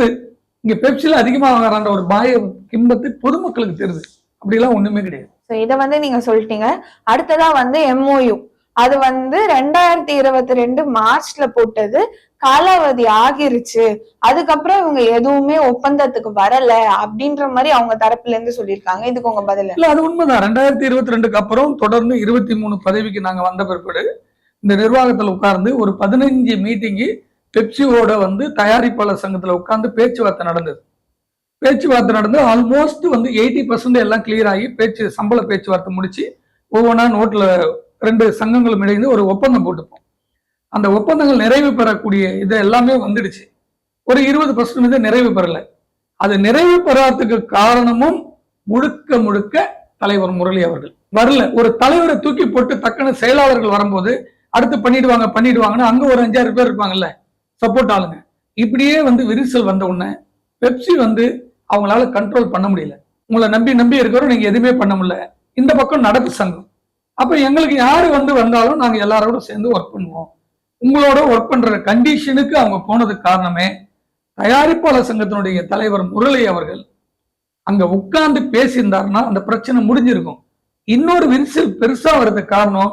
Speaker 2: இங்க பெப்சில அதிகமா வாங்குறான்ற ஒரு பாய கிம்பத்து பொதுமக்களுக்கு தெரியுது அப்படிலாம் ஒண்ணுமே கிடையாது.
Speaker 1: சோ இத வந்து நீங்க சொல்லிட்டீங்க. அடுத்ததா வந்து எம்ஓயு அது வந்து ரெண்டாயிரத்தி இருபத்தி ரெண்டு மார்ச்ல போட்டது. காலாவதி ஆகிருச்சு. அதுக்கப்புறம் இவங்க எதுவுமே ஒப்பந்தத்துக்கு வரல அப்படின்ற மாதிரி அவங்க தரப்புல இருந்து சொல்லியிருக்காங்க. இதுக்கு உங்க பதில்.
Speaker 2: இல்ல அது உண்மைதான். ரெண்டாயிரத்தி இருபத்தி ரெண்டுக்கு அப்புறம் தொடர்ந்து இருபத்தி மூணு பதவிக்கு நாங்க வந்த பிற்பாடு இந்த நிர்வாகத்துல உட்கார்ந்து ஒரு பதினஞ்சு மீட்டிங்கு பெப்சியோட வந்து தயாரிப்பாளர் சங்கத்தில் உட்காந்து பேச்சுவார்த்தை நடந்தது. பேச்சுவார்த்தை நடந்து ஆல்மோஸ்ட் வந்து எயிட்டி பர்சன்ட் எல்லாம் கிளியர் ஆகி பேச்சு சம்பள பேச்சுவார்த்தை முடிச்சு ஒவ்வொன்றா நோட்டில் ரெண்டு சங்கங்களும் இணைந்து ஒரு ஒப்பந்தம் போட்டுப்போம். அந்த ஒப்பந்தங்கள் நிறைவு பெறக்கூடிய இது எல்லாமே வந்துடுச்சு. ஒரு இருபது பர்சன்ட் வந்து நிறைவு பெறலை. அது நிறைவு பெறாததுக்கு காரணமும் முழுக்க முழுக்க தலைவர் முரளி அவர்கள். வரல. ஒரு தலைவரை தூக்கி போட்டு தக்கன செயலாளர்கள் வரும்போது அடுத்து பண்ணிடுவாங்க பண்ணிடுவாங்கன்னு அங்க ஒரு அஞ்சாறு பேர் இருப்பாங்கல்ல. சப்போர்ட் ஆளுங்க. இப்படியே வந்து விரிசல் வந்த உடனே பெப்சி வந்து அவங்களால கண்ட்ரோல் பண்ண முடியல. உங்களை நம்பி நம்பி இருக்கிறோம் நீங்க எதுவுமே பண்ண முடியல. இந்த பக்கம் நடப்பு சங்கம். அப்ப எங்களுக்கு யாரு வந்து வந்தாலும் நாங்க எல்லாரோட சேர்ந்து ஒர்க் பண்ணுவோம். உங்களோட ஒர்க் பண்ற கண்டிஷனுக்கு அவங்க போனதுக்கு காரணமே தயாரிப்பாளர் சங்கத்தினுடைய தலைவர் முரளி அவர்கள். அங்க உட்கார்ந்து பேசியிருந்தாருன்னா அந்த பிரச்சனை முடிஞ்சிருக்கும். இன்னொரு விரிசல் பெருசா வர்றதுக்கு காரணம்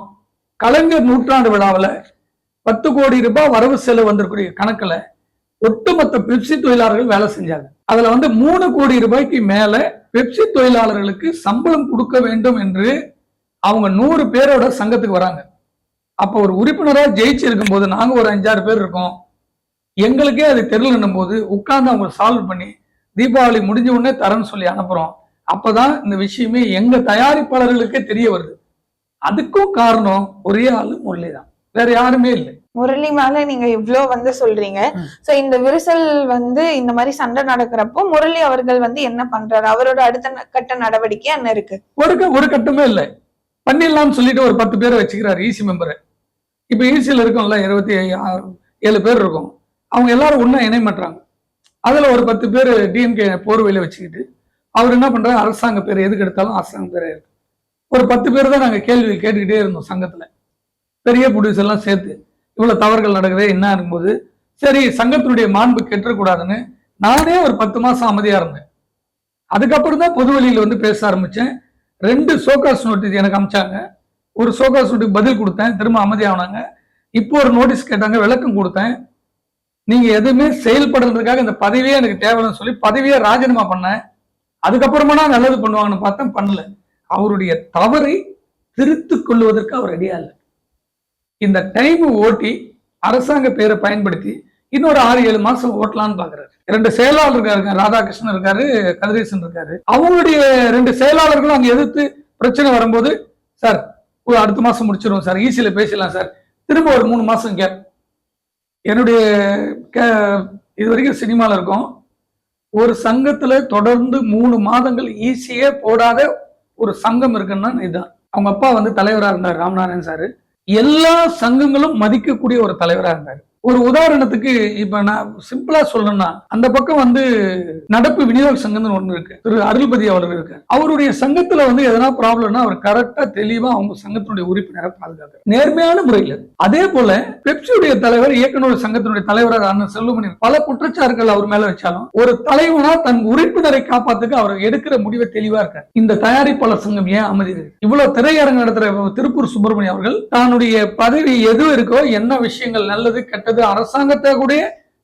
Speaker 2: கலைஞர் நூற்றாண்டு விழாவில் பத்து கோடி ரூபாய் வரவு செலவு வந்திருக்கூடிய கணக்குல ஒட்டுமொத்த பெப்சி தொழிலாளர்கள் வேலை செஞ்சாங்க. அதுல வந்து மூணு கோடி ரூபாய்க்கு மேல பெப்சி தொழிலாளர்களுக்கு சம்பளம் கொடுக்க வேண்டும் என்று அவங்க நூறு பேரோட சங்கத்துக்கு வராங்க. அப்போ ஒரு உறுப்பினராக ஜெயிச்சிருக்கும் போது நாங்கள் ஒரு அஞ்சாறு பேர் இருக்கோம். எங்களுக்கே அது தெரியலன்னும் போது உட்கார்ந்து அவங்க சால்வ் பண்ணி தீபாவளி முடிஞ்ச உடனே தரேன்னு சொல்லி அனுப்புகிறோம் அப்போ தான் இந்த விஷயமே எங்கள் தயாரிப்பாளர்களுக்கே தெரிய வருது. அதுக்கும் காரணம் ஒரே ஆள் முரளி தான் வேற யாருமே இல்லை.
Speaker 1: முரளி மேல நீங்க இவ்ளோ வந்து சொல்றீங்க. சோ இந்த விரிசல் வந்து இந்த மாதிரி சண்டை நடக்கிறப்போ முரளி அவர்கள் வந்து என்ன பண்றாரு? அவரோட அடுத்த கட்ட நடவடிக்கை என்ன இருக்கு?
Speaker 2: ஒரு ஒரு கட்டமே இல்லை. பண்ணிடலாம்னு சொல்லிட்டு ஒரு பத்து பேரை வச்சுக்கிறாரு ஈசி மெம்பரை இப்போ ஈசியில் இருக்கோம்ல இருபத்தி ஏழு பேர் இருக்கும். அவங்க எல்லாரும் ஒன்றா இணைய மாட்டாங்க அதில் ஒரு பத்து பேர் டிஎம்கே போர்வையில் வச்சுக்கிட்டு அவர் என்ன பண்றாரு? அரசாங்க பேர் எதுக்கு எடுத்தாலும் அரசாங்க பேரே இருக்கு. ஒரு பத்து பேர் தான் நாங்கள் கேள்வி கேட்டுக்கிட்டே இருந்தோம் சங்கத்தில். பெரிய ப்ரொடியூசர் சேர்த்து இவ்வளோ தவறுகள் நடக்குது என்ன இருக்கும்போது சரி சங்கத்தினுடைய மாண்பு கெட்டக்கூடாதுன்னு நானே ஒரு பத்து மாதம் அமைதியாக இருந்தேன். அதுக்கப்புறம் தான் பொது வழியில் வந்து பேச ஆரம்பித்தேன் ரெண்டு சோகாஸ் நோட்டீஸ் எனக்கு அமிச்சாங்க. ஒரு சோகாஸ் நோட்டீஸ் பதில் கொடுத்தேன் திரும்ப அமைதியானாங்க இப்போ ஒரு நோட்டீஸ் கேட்டாங்க விளக்கம் கொடுத்தேன். நீங்கள் எதுவுமே செயல்படுறதுக்காக இந்த பதவியே எனக்கு தேவைன்னு சொல்லி பதவியை ராஜினாமா பண்ணேன். அதுக்கப்புறமா நான் நல்லது பண்ணுவாங்கன்னு பார்த்தேன் பண்ணல. அவருடைய தவறை திருத்திக் கொள்வதற்கு அவர் ரெடியா இல்லை. இந்த டைம் ஓட்டி அரசாங்க பேரை பயன்படுத்தி இன்னொரு ஆறு ஏழு மாசம் ஓட்டலாம்னு பாக்குறாரு. ரெண்டு செயலாளர் இருக்காரு ராதாகிருஷ்ணன் இருக்காரு கதிரேசன் இருக்காரு. அவங்களுடைய ரெண்டு செயலாளர்களும் அங்க எதிர்த்து பிரச்சனை வரும்போது சார் அடுத்த மாசம் முடிச்சிருவோம் சார் ஈஸியில பேசலாம் சார் திரும்ப ஒரு மூணு மாசம் கேப் என்னுடைய இது வரைக்கும் சினிமால இருக்கும். ஒரு சங்கத்துல தொடர்ந்து மூணு மாதங்கள் ஈஸியே போடாத ஒரு சங்கம் இருக்குன்னா இதுதான். அவங்க அப்பா வந்து தலைவரா இருந்தார் ராம்நாராயண் சார். எல்லா சங்கங்களும் மதிக்கக்கூடிய ஒரு தலைவரா இருந்தார். ஒரு உதாரணத்துக்கு இப்ப நான் சிம்பிளா சொல்லணும்னா அந்த பக்கம் வந்து நடப்பு விநியோக சங்கம்னு ஒண்ணு இருக்கு. திரு அருள்பதி அவர்கள் இருக்கு. அவருடைய சங்கத்துல வந்து எதனா ப்ராப்ளம்னா அவர் கரெக்டா தெளிவா அவங்க சங்கத்தினுடைய உறுப்பினரை பாதுகாக்க நேர்மையான முறையில். அதே போல பெப்சியுடைய தலைவர் இயக்குநர் சங்கத்தினுடைய தலைவராக அண்ணன் செல்லுமணி பல குற்றச்சாட்டுகள் அவர் மேல வச்சாலும் ஒரு தலைவனா தன் உறுப்பினரை காப்பாத்துக்கு அவர் எடுக்கிற முடிவை தெளிவா இருக்க இந்த தயாரிப்பாளர் சங்கம் ஏன் அமைதி இவ்வளவு திரையரங்கு நடத்துற திருப்பூர் சுப்பிரமணியம் அவர்கள் தன்னுடைய பதவி எது இருக்கோ என்ன விஷயங்கள் நல்லது கெட்டது அரசாங்கத்தை கூட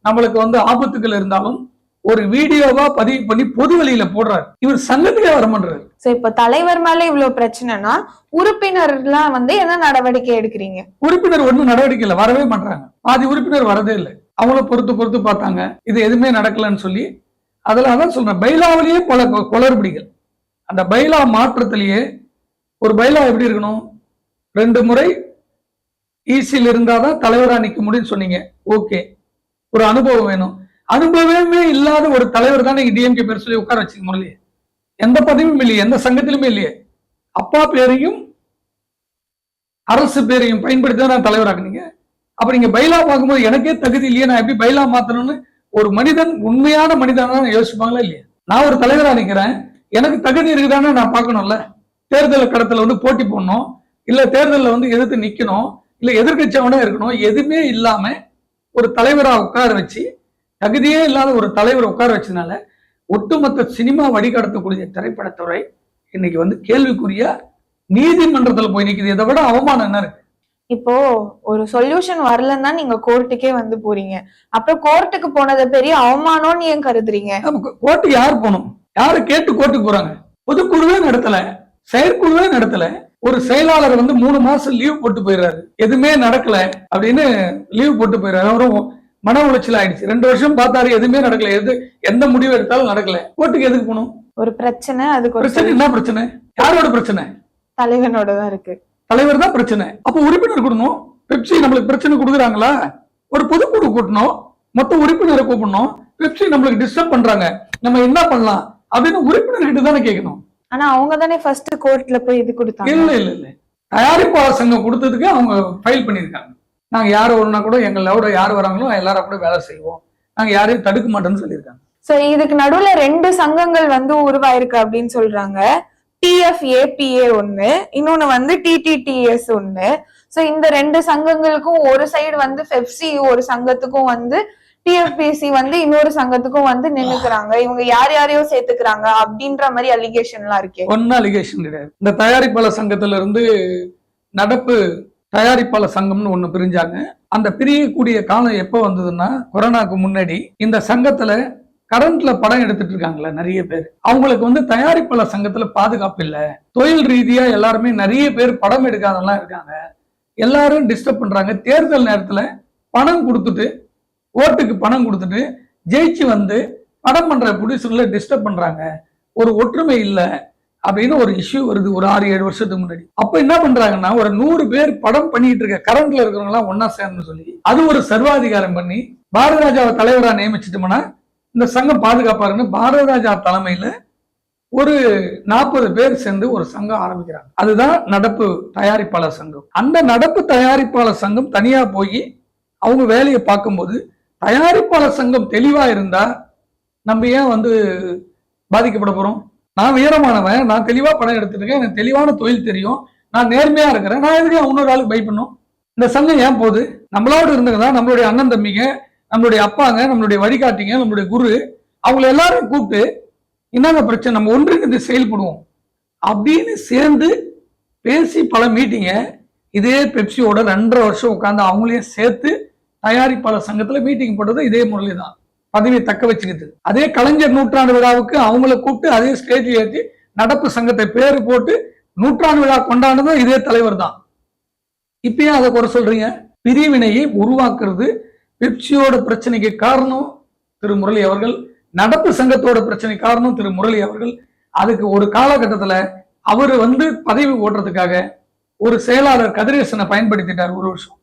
Speaker 2: நம்மளுக்கு வந்து ஆபத்துகள் இருந்தாலும் ஒரு வீடியோவா பதிவு பண்ணி பொது வெளியில போடுறாரு. இவர் சங்கத்துக்கே வர மாட்டாரு
Speaker 1: சோ இப்ப தலைவர் மேல இவ்வளவு பிரச்சனைனா உறுப்பினர்லாம் வந்து என்ன நடவடிக்கை எடுக்கிறீங்க?
Speaker 2: உறுப்பினர் ஒன்றும் நடவடிக்கை இல்லை வரவே மாட்டாங்க பாதி உறுப்பினர் வரதே இல்லை. அவங்களும் பொறுத்து பொறுத்து பார்த்தாங்க. இது எதுவுமே நடக்கலன்னு சொல்லி அதில் அதான் சொல்றேன். பைலாவிலேயே பல குளறுபடிகள். அந்த பைலா மாற்றத்திலேயே ஒரு பைலா எப்படி இருக்கணும்? ரெண்டு முறை ஈசியில் இருந்தாதான் தலைவராக நிற்க முடியும்னு சொன்னீங்க. ஓகே ஒரு அனுபவம் வேணும். அனுபவமே இல்லாத ஒரு தலைவர் தான் நீங்கள் டிஎம்கே பேர் சொல்லி உட்கார வச்சுக்க முரளி எந்த பதவியும் இல்லையே எந்த சங்கத்திலுமே இல்லையே. அப்பா பேரையும் அரசு பேரையும் பயன்படுத்தி தான் நான் தலைவராக்குனீங்க அப்ப நீங்க பைலா பார்க்கும்போது எனக்கே தகுதி இல்லையே நான் எப்படி பைலா மாத்தணும்னு ஒரு மனிதன் உண்மையான மனிதனா யோசிப்பாங்களா இல்லையா? நான் ஒரு தலைவரா நிற்கிறேன் எனக்கு தகுதி இருக்குதான்னு நான் பார்க்கணும்ல. தேர்தல் கடத்துல வந்து போட்டி போடணும். இல்ல தேர்தலில் வந்து எதிர்த்து நிக்கணும். இல்ல எதிர்கட்சியாவனா இருக்கணும். எதுவுமே இல்லாம ஒரு தலைவரா உட்கார வச்சு தகுதியே இல்லாத ஒரு தலைவர் உட்கார வச்சதுனால ஒட்டுமொத்த சினிமா வழிகாட்டக்கூடிய திரைப்படத்துறை இன்னைக்கு வந்து கேள்விக்குரிய நீதிமன்றத்துல போய் நிக்குது. இதை விட அவமானம் என்ன இருக்கு?
Speaker 1: இப்போ ஒரு சொல்யூஷன் வரலன்னா நீங்க கோர்ட்டுக்கே வந்து போறீங்க. அப்புறம் கோர்ட்டுக்கு போனதை பெரிய அவமானம்னு ஏன் கருதுறீங்க?
Speaker 2: கோர்ட்டுக்கு யார் போகணும்? யாரு கேட்டு கோர்ட்டுக்கு போறாங்க? பொதுக்குழுவே நடத்தல செயற்குழுவே நடத்தல ஒரு செயலாளர் வந்து மூணு மாசம் லீவ் போட்டு போயிடுறாரு எதுவுமே நடக்கல அப்படின்னு லீவ் போட்டு போயிடுறாரு அவரும் மன உளைச்சல் ஆயிடுச்சு. ரெண்டு வருஷம் பார்த்தாரு எதுவுமே நடக்கல. எது எந்த முடிவு எடுத்தாலும் நடக்கல. கோர்ட்டுக்கு எதுக்கு போகணும்?
Speaker 1: ஒரு பிரச்சனை அதுக்கு
Speaker 2: பிரச்சனை என்ன பிரச்சனை? யாரோட பிரச்சனை?
Speaker 1: தலைவனோட தான் இருக்கு.
Speaker 2: தலைவர் தான் பிரச்சனை. அப்போ உறுப்பினர் கூடணும் பெப்சி நம்மளுக்கு பிரச்சனை கொடுக்குறாங்களா? ஒரு பொதுக்குழு கூட்டணும். மொத்த உறுப்பினரை கூப்பிடணும். பெப்சி நம்மளுக்கு டிஸ்டர்ப் பண்றாங்க. நம்ம என்ன பண்ணலாம்? அப்படின்னு உறுப்பினர்கிட்ட தானே கேட்கணும்.
Speaker 1: ஆனா அவங்க தானே ஃபர்ஸ்ட் கோர்ட்ல போய் இது கொடுத்தாங்க.
Speaker 2: இல்ல இல்ல இல்ல. தயாரிப்பாளர் சங்கம் கொடுத்ததுக்கு அவங்க ஃபைல் பண்ணியிருக்காங்க. நாங்க யார் வரணும்னா கூட எங்களோட யார் வராங்களோ எல்லாரும் கூட வேலை செய்வோம். நாங்க யாரையும் தடுக்க மாட்டோம்னு சொல்லியிருக்காங்க.
Speaker 1: சோ இதுக்கு நடுவுல ரெண்டு சங்கங்கள் வந்து உருவாயிருக்கு அப்படின்னு சொல்றாங்க. டிஎஃப்ஏபிஏ ஒண்ணு இன்னொன்னு வந்து டிடிடிஎஸ் ஒண்ணு. சோ இந்த ரெண்டு சங்கங்களுக்கும் ஒரு சைடு வந்து பெப்சி ஒரு சங்கத்துக்கும் வந்து டிஎஃபிசி வந்து இன்னொரு சங்கத்துக்கும் வந்து நின்னுக்கிறாங்க. இவங்க யார் யாரையோ சேர்த்துக்கிறாங்க அப்படின்ற மாதிரி அலிகேஷன் எல்லாம் இருக்கே.
Speaker 2: ஒன்னும் அலிகேஷன் கிடையாது. இந்த தயாரிப்பாளர் சங்கத்துல இருந்து நடப்பு தயாரிப்பாளர் சங்கம்னு ஒண்ணு பிரிஞ்சாங்க. அந்த பிரியக்கூடிய காலம் எப்போ வந்ததுன்னா கொரோனாக்கு முன்னாடி இந்த சங்கத்துல கரண்ட்ல படம் எடுத்துட்டு இருக்காங்களே நிறைய பேர். அவங்களுக்கு வந்து தயாரிப்பாளர் சங்கத்துல பாதுகாப்பு இல்ல. தொழில் ரீதியா எல்லாருமே நிறைய பேர் படம் எடுக்காதெல்லாம் இருக்காங்க. எல்லாரும் டிஸ்டர்ப் பண்றாங்க. தேர்தல் நேரத்துல பணம் கொடுத்துட்டு ஓட்டுக்கு பணம் கொடுத்துட்டு ஜெயிச்சு வந்து படம் பண்ற ப்ரொடியூசர்களை டிஸ்டர்ப் பண்றாங்க. ஒரு ஒற்றுமை இல்லை அப்படின்னு ஒரு இஷ்யூ வருது ஒரு ஆறு ஏழு வருஷத்துக்கு முன்னாடி. அப்ப என்ன பண்றாங்கன்னா ஒரு நூறு பேர் படம் பண்ணிட்டு இருக்க கரண்ட்ல இருக்கிறவங்க எல்லாம் ஒன்னா சேரணும்னு சொல்லி அது ஒரு சர்வாதிகாரம் பண்ணி பாரத ராஜாவை தலைவரா நியமிச்சிட்டோம்னா இந்த சங்கம் பாதுகாப்பாருன்னு பாரத ராஜா தலைமையில ஒரு நாற்பது பேர் சேர்ந்து ஒரு சங்கம் ஆரம்பிக்கிறாங்க. அதுதான் நடப்பு தயாரிப்பாளர் சங்கம். அந்த நடப்பு தயாரிப்பாளர் சங்கம் தனியா போய் அவங்க வேலையை பார்க்கும்போது தயாரிப்பாளர் சங்கம் தெளிவா இருந்தா நம்ம ஏன் வந்து பாதிக்கப்பட போறோம்? நான் வீரமானவன் நான் தெளிவா படம் எடுத்துருக்கேன் எனக்கு தெளிவான தொழில் தெரியும். நான் நேர்மையா இருக்கிறேன். நான் எதுக்கு இன்னொரு ஆளுக்கு பை பண்ணும் இந்த சங்கம் ஏன் போகுது? நம்மளோட இருந்தவங்க தான் நம்மளுடைய அண்ணன் தம்பிங்க நம்மளுடைய அப்பாங்க நம்மளுடைய வழிகாட்டிங்க நம்மளுடைய குரு. அவங்கள எல்லாரும் கூப்பிட்டு என்னங்க பிரச்சனை நம்ம ஒன்றுக்கு செயல்படுவோம். அப்படின்னு சேர்ந்து பேசி பல மீட்டிங்க இதே பெப்சியோட ரெண்டரை வருஷம் உட்காந்து அவங்களையும் சேர்த்து தயாரிப்பாளர் சங்கத்துல மீட்டிங் போட்டது இதே முரளி தான் பதவியை தக்க வச்சுக்கிது அதே கலைஞர் நூற்றாண்டு விழாவுக்கு அவங்கள கூப்பிட்டு அதே ஸ்டேஜ் ஏற்றி நடப்பு சங்கத்தை பேரு போட்டு நூற்றாண்டு விழா கொண்டாடுனதும் இதே தலைவர் தான் இப்பயே அதை குறை சொல்றீங்க? பிரிவினையை உருவாக்குறது பெப்சியோட பிரச்சனைக்கு காரணம் திரு முரளி அவர்கள் நடப்பு சங்கத்தோட பிரச்சனை காரணம் திரு முரளி அவர்கள். அதுக்கு ஒரு காலகட்டத்தில் அவர் வந்து பதவி ஓட்டுறதுக்காக ஒரு செயலாளர் கதிரேசனை பயன்படுத்திட்டார் ஒரு வருஷம்.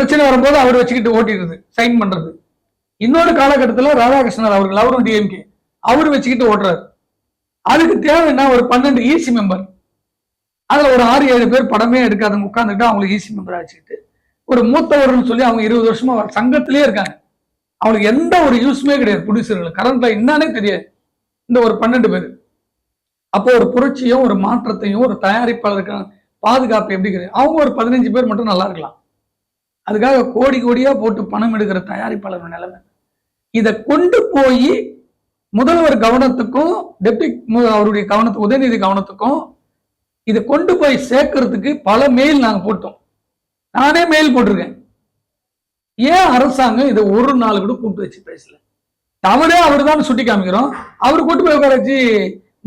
Speaker 2: பிரச்சனை வரும்போது அவர் வச்சுக்கிட்டு ஓட்டிடுறது சைன் பண்றது. இன்னொரு காலகட்டத்தில் ராதாகிருஷ்ணன் அவர்கள் அவரும் டிஎம்கே அவர் வச்சுக்கிட்டு ஓட்டுறாரு. அதுக்கு தேவைன்னா ஒரு பன்னெண்டு ஈசி மெம்பர் அதுல ஒரு ஆறு ஏழு பேர் படமே எடுக்காதவங்க உட்காந்துக்கிட்டு அவங்களுக்கு ஈசி மெம்பர் வச்சுக்கிட்டு ஒரு மூத்தவர்னு சொல்லி அவங்க இருபது வருஷமா சங்கத்திலே இருக்காங்க. அவங்களுக்கு எந்த ஒரு யூஸ்மே கிடையாது. ப்ரொடியூசர்கள் கரண்ட்ல என்னன்னே தெரியாது. இந்த ஒரு பன்னெண்டு பேர். அப்போ ஒரு புரட்சியும் ஒரு மாற்றத்தையும் ஒரு தயாரிப்பாளருக்கான பாதுகாப்பு எப்படி கிடையாது? அவங்க ஒரு பதினஞ்சு பேர் மட்டும் நல்லா இருக்கலாம். அதுக்காக கோடி கோடியா போட்டு பணம் எடுக்கிற தயாரிப்பாளர் நிலைமை. இதை கொண்டு போய் முதல்வர் கவனத்துக்கும் டெப்டி அவருடைய கவனத்துக்கு உதயநிதி கவனத்துக்கும் இதை கொண்டு போய் சேர்க்கறதுக்கு பல மெயில் நாங்கள் போட்டோம். நானே மெயில் போட்டிருக்கேன். ஏன் அரசாங்கம் இதை ஒரு நாள் கூட கூப்பிட்டு வச்சு பேசல? தவறே அவர் தான் சுட்டி காமிக்கிறோம். அவர் கூட்டு போய் உட்கார வச்சு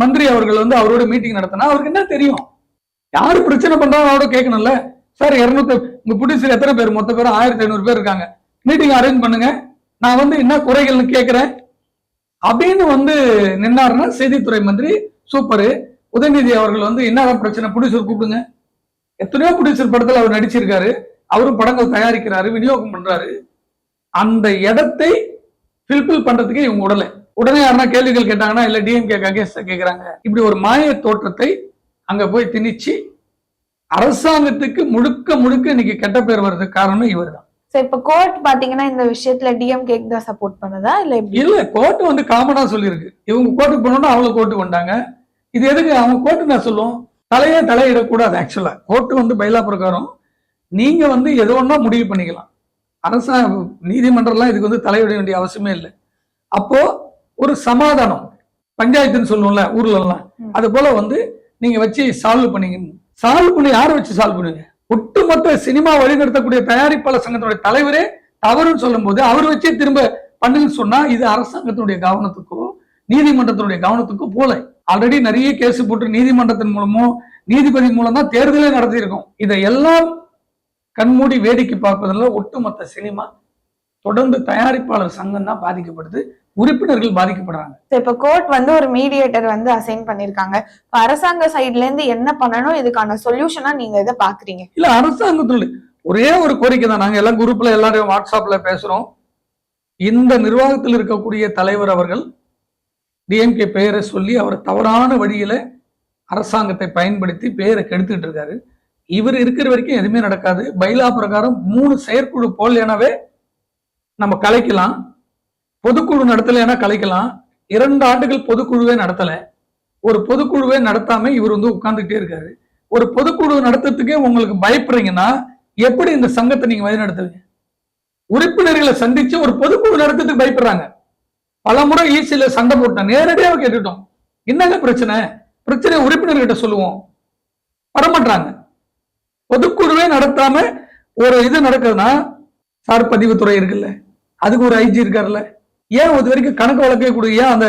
Speaker 2: மந்திரி அவர்கள் வந்து அவரோட மீட்டிங் நடத்தினா அவருக்கு என்ன தெரியும்? யாரு பிரச்சனை பண்றாங்க அவரோட கேட்கணும்ல. சார் இருநூத்தி உங்க புடிசில் எத்தனை பேர்? மொத்த பேர் ஆயிரத்தி ஐநூறு பேர் இருக்காங்க. மீட்டிங் அரேஞ்ச் பண்ணுங்க. நான் வந்து என்ன குறைகள்னு கேட்கிறேன் அப்படின்னு வந்து நின்னாருன்னா செய்தித்துறை மந்திரி சூப்பரு. உதயநிதி அவர்கள் வந்து என்னதான் பிரச்சனை ப்ரொடியூசர் கூப்பிடுங்க. எத்தனையோ ப்ரொடியூசர் படத்தில் அவர் நடிச்சிருக்காரு. அவரும் படங்கள் தயாரிக்கிறாரு விநியோகம் பண்றாரு. அந்த இடத்தை ஃபில்பில் பண்றதுக்கே இவங்க உடலை. உடனே யாருன்னா கேள்விகள் கேட்டாங்கன்னா இல்லை டிஎம்கே அகேன்ஸ்டா கேட்குறாங்க இப்படி ஒரு மாய தோற்றத்தை அங்க போய் திணிச்சு அரசாங்கத்துக்கு முழுக்க முழுக்க இன்னைக்கு கெட்ட பேர் வர்றதுக்கு காரணம் இவர் தான்
Speaker 1: இப்ப கோர்ட் பாத்தீங்கன்னா இந்த விஷயத்துல டிஎம்கேக்கு தான் சப்போர்ட் பண்ணுதா? இல்ல
Speaker 2: இல்ல கோர்ட்டு வந்து காமனா சொல்லியிருக்கு. இவங்க கோர்ட்டுக்கு போனோம்னா அவங்க கோர்ட்டுக்கு வந்தாங்க. இது எதுக்கு? அவங்க கோர்ட்டு நான் சொல்லுவோம். தலையே தலையிடக்கூடாது ஆக்சுவலா கோர்ட்டு வந்து பைலா பிரகாரம் நீங்க வந்து எது ஒன்றா முடிவு பண்ணிக்கலாம். அரசா நீதிமன்றம்லாம் இதுக்கு வந்து தலையிட வேண்டிய அவசியமே இல்லை. அப்போ ஒரு சமாதானம் பஞ்சாயத்துன்னு சொல்லுவோம்ல ஊர்ல எல்லாம்
Speaker 1: ம்.
Speaker 2: அது போல வந்து நீங்க வச்சு சால்வ் பண்ணீங்க சால்வ் பண்ணி யாரை வச்சு சால்வ் பண்ணுவீங்க ஒட்டுமொத்த சினிமா வழிநடத்தக்கூடிய தயாரிப்பாளர் சங்கத்தினுடைய தலைவரே தவறுன்னு சொல்லும்போது அவர் வச்சே திரும்ப பண்ணுன்னு சொன்னா இது அரசாங்கத்தினுடைய கவனத்துக்கோ நீதிமன்றத்தினுடைய கவனத்துக்கோ போல. ஆல்ரெடி நிறைய கேஸ் போட்டு நீதிமன்றத்தின் மூலமோ நீதிபதி மூலம் தான் தேர்தலே நடத்தியிருக்கோம். இதை எல்லாம் கண்மூடி வேடிக்கை பார்ப்பதில் ஒட்டுமொத்த சினிமா தொடர்ந்து தயாரிப்பாளர் சங்கம் தான் பாதிக்கப்படுது உறுப்பினர்கள் பாதிக்கப்படுறாங்க.
Speaker 1: இப்ப கோர்ட் வந்து ஒரு மீடியேட்டர் வந்து அசைன் பண்ணிருக்காங்க. அரசாங்க சைடுல இருந்து என்ன பண்ணணும்? இதுக்கான சொல்யூஷனா நீங்க இதை பாக்குறீங்க.
Speaker 2: இல்ல அரசாங்கத்துல ஒரே ஒரு கோரிக்கை தான். நாங்க எல்லாம் குரூப்ல எல்லாரையும் வாட்ஸ்அப்ல பேசுறோம். இந்த நிர்வாகத்தில் இருக்கக்கூடிய தலைவர் அவர்கள் டிஎம்கே பெயரை சொல்லி அவர் தவறான வழியில அரசாங்கத்தை பயன்படுத்தி பெயரை கெடுத்துட்டு இருக்காரு. இவர் இருக்கிற வரைக்கும் எதுவுமே நடக்காது. பைலா பிரகாரம் மூணு செயற்குழு போடலைனாவே நம்ம கலைக்கலாம். பொதுக்குழு நடத்தலைன்னா கலைக்கலாம். இரண்டு ஆண்டுகள் பொதுக்குழுவே நடத்தல. ஒரு பொதுக்குழுவே நடத்தாம இவர் வந்து உட்கார்ந்துட்டே இருக்காரு. ஒரு பொதுக்குழு நடத்துறதுக்கே உங்களுக்கு பயப்படுறீங்கன்னா எப்படி இந்த சங்கத்தை நீங்க வழிநடத்துவீங்க உறுப்பினர்களை சந்திச்சு ஒரு பொதுக்குழு நடத்துறதுக்கு பயப்படுறாங்க. பல முறை ஈசியில சண்டை போட்டோம் நேரடியாக கேட்டுட்டோம். என்னங்க பிரச்சனை? பிரச்சனை உறுப்பினர்கிட்ட சொல்லுவோம். வரமாட்டாங்க பொதுக்குழுவே நடத்தாம ஒரு இது நடக்குதுன்னா சார் பதிவுத்துறை இருக்குல்ல? அதுக்கு ஒரு ஐஜி இருக்காருல்ல? ஏன் இது வரைக்கும் கணக்கு வழக்கே கொடு ஏன் அந்த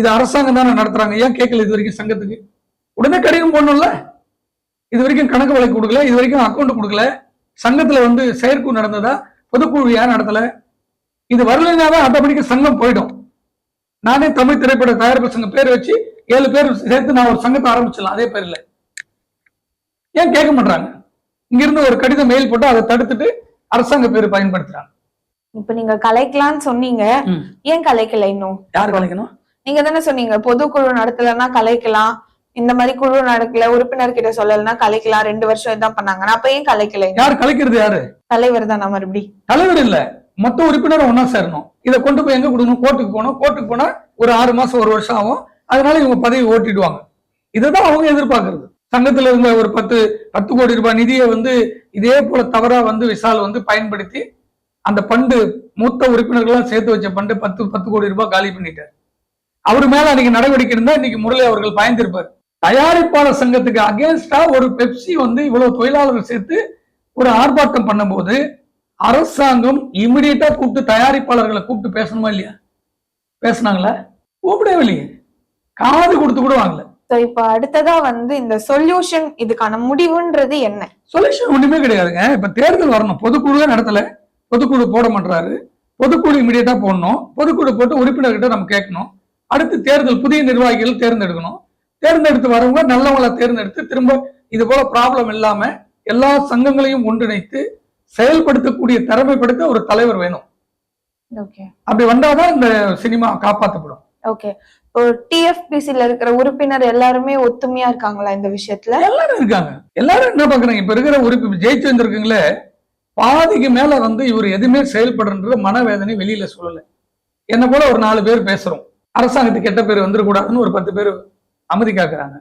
Speaker 2: இது அரசாங்கம் தானே நடத்துறாங்க? ஏன் கேட்கல இது வரைக்கும் சங்கத்துக்கு? உடனே கடிதம் போடணும்ல? இது வரைக்கும் கணக்கு வழக்கு கொடுக்கல இது வரைக்கும் அக்கௌண்ட் கொடுக்கல. சங்கத்துல வந்து செயற்குழு நடந்ததா? பொதுக்குழு ஏன் நடத்தல. இது வரலைனாவே ஆட்டோமேட்டிக்கா சங்கம் போயிடும். நானே தமிழ் திரைப்பட தயாரிப்பு சங்கம் பேர் வச்சு ஏழு பேர் சேர்த்து நான் ஒரு சங்கத்தை ஆரம்பிச்சிடலாம் அதே பேர்ல. ஏன் கேட்க மாட்டாங்க இங்கிருந்து ஒரு கடிதம் மெயில் போட்டு அதை தடுத்துட்டு அரசாங்க பேர் பயன்படுத்துறாங்க.
Speaker 1: இப்ப நீங்க கலைக்கலாம்னு சொன்னீங்க. ஏன் கலைக்கல இன்னும்?
Speaker 2: யார் கலைக்கணும்?
Speaker 1: நீங்க தானே சொன்னீங்க பொதுக்குழு நடத்தலைன்னா கலைக்கலாம். இந்த மாதிரி குழு நடக்கல உறுப்பினர் கிட்ட சொல்லலைன்னா கலைக்கலாம். ரெண்டு வருஷம் இதான் பண்ணாங்கன்னா அப்ப ஏன் கலைக்கல?
Speaker 2: யார் கலைக்கிறது யாரு?
Speaker 1: தலைவர் தானா மறுபடி?
Speaker 2: தலைவர் இல்ல. மொத்த உறுப்பினரும் ஒண்ணா சேரணும். இதை கொண்டு போய் எங்க கொடுக்கணும்? கோர்ட்டுக்கு போகணும். கோர்ட்டுக்கு போனா ஒரு ஆறு மாசம் ஒரு வருஷம் ஆகும். அதனால இவங்க பதவி ஓட்டிடுவாங்க. இதுதான் அவங்க எதிர்பார்க்கறது. சங்கத்துல இருந்த ஒரு பத்து பத்து கோடி ரூபாய் நிதியை வந்து இதே போல தவறா வந்து விசால் வந்து பயன்படுத்தி அந்த பண்டு மூத்த உறுப்பினர்கள்லாம் சேர்த்து வச்ச பண்டு பத்து பத்து கோடி ரூபாய் காலி பண்ணிட்டார். அவர் மேல அன்னைக்கு நடவடிக்கை இருந்தா இன்னைக்கு முரளி அவர்கள் பயந்திருப்பார். தயாரிப்பாளர் சங்கத்துக்கு அகேன்ஸ்டா ஒரு பெப்சி வந்து இவ்வளவு தொழிலாளர்கள் சேர்த்து ஒரு ஆர்ப்பாட்டம் பண்ணும்போது அரசாங்கம் இமிடியட்டா கூப்பிட்டு தயாரிப்பாளர்களை கூப்பிட்டு பேசணுமா இல்லையா? பேசினாங்களா? கூப்பிடவே இல்லையே. காது கொடுத்து கூட வாங்கல.
Speaker 1: So, இப்ப அடுத்ததா வந்து இந்த சொல்யூஷன் இதுக்கான முடிவுன்றது என்ன?
Speaker 2: சொல்யூஷன் ஒண்ணுமே கிடையாதுங்க. இப்ப தேர்தல் வரணும். பொதுக்குழுவே நடத்தல. பொதுக்குழு போட மாட்டாரு பொதுக்குழு இமிடியட்டா போடணும். பொதுக்குழு போட்டு உறுப்பினர்கிட்ட நம்ம கேட்கணும். அடுத்து தேர்தல் புதிய நிர்வாகிகள் தேர்ந்தெடுக்கணும். தேர்ந்தெடுத்து வரவங்க நல்லவங்களை தேர்ந்தெடுத்து திரும்ப இது போல ப்ராப்ளம் இல்லாம எல்லா சங்கங்களையும் ஒன்றிணைத்து செயல்படுத்தக்கூடிய திறமைப்படுத்த ஒரு தலைவர் வேணும்.
Speaker 1: ஓகே
Speaker 2: அப்படி வந்தாதான் இந்த சினிமா காப்பாற்றப்படும்
Speaker 1: ஓகே இப்போ டிஎஃபிசில இருக்கிற உறுப்பினர் எல்லாருமே ஒத்துமையா இருக்காங்களா இந்த விஷயத்துல?
Speaker 2: எல்லாரும் இருக்காங்க. எல்லாரும் என்ன பாக்குறாங்க இப்ப இருக்கிற உறுப்பு ஜெயிச்சு வந்திருக்குங்களே பாதிக்கு மேல வந்து இவர் எதுவுமே செயல்படுறது மனவேதனை வெளியில சொல்லல. என்ன போல ஒரு நாலு பேர் பேசுறோம். அரசாங்கத்துக்கு கெட்ட பேர் வந்துடக்கூடாதுன்னு ஒரு பத்து பேர் அமைதி காக்குறாங்க.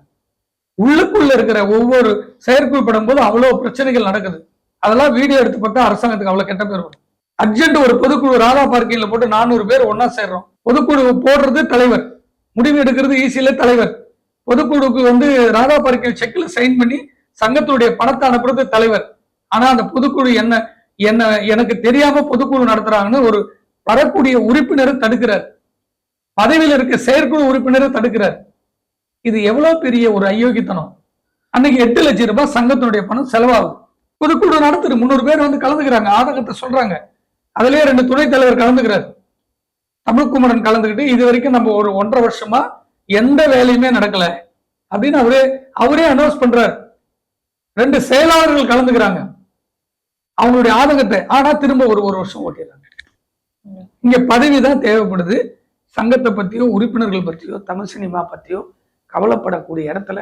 Speaker 2: உள்ளுக்குள்ள இருக்கிற ஒவ்வொரு செயற்குள் படும் போது அவ்வளவு பிரச்சனைகள் நடக்குது. அதெல்லாம் வீடியோ எடுத்து பார்த்தா அரசாங்கத்துக்கு அவ்வளவு கெட்ட பேர் வரும். அர்ஜென்ட் ஒரு பொதுக்குழு ராதா பார்க்கிங்ல போட்டு நானூறு பேர் ஒன்னா சேர்றோம். பொதுக்குழு போடுறது தலைவர். முடிவு எடுக்கிறது ஈஸியில தலைவர். பொதுக்குழுக்கு வந்து ராதா பார்க்கிங் செக்கில் சைன் பண்ணி சங்கத்துடைய பணத்தை அனுப்புறது தலைவர். ஆனா அந்த பொதுக்குழு என்ன என்ன எனக்கு தெரியாம பொதுக்குழு நடத்துறாங்கன்னு ஒரு வரக்கூடிய உறுப்பினரை தடுக்கிறார். பதவியில் இருக்க செயற்குழு உறுப்பினரை தடுக்கிறார். இது எவ்வளவு பெரிய ஒரு அயோக்கித்தனம் அன்னைக்கு எட்டு லட்சம் ரூபாய் சங்கத்தினுடைய பணம் செலவாகுது. பொதுக்குழு நடத்துது. முந்நூறு பேர் வந்து கலந்துக்கிறாங்க. ஆதங்கத்தை சொல்றாங்க. அதுலயே ரெண்டு துணைத் தலைவர் கலந்துக்கிறார். தமிழ்குமரன் கலந்துக்கிட்டு இது வரைக்கும் நம்ம ஒரு ஒன்றரை வருஷமா எந்த வேலையுமே நடக்கல. அப்படின்னு அவரே அவரே அனௌன்ஸ் பண்றாரு. ரெண்டு செயலாளர்கள் கலந்துக்கிறாங்க. அவங்களுடைய ஆதங்கத்தை. ஆனா திரும்ப ஒரு ஒரு வருஷம் ஓட்டிடுறாங்க. இங்க பதவி தான் தேவைப்படுது. சங்கத்தை பத்தியோ உறுப்பினர்கள் பத்தியோ தமிழ் சினிமா பத்தியோ கவலைப்படக்கூடிய இடத்துல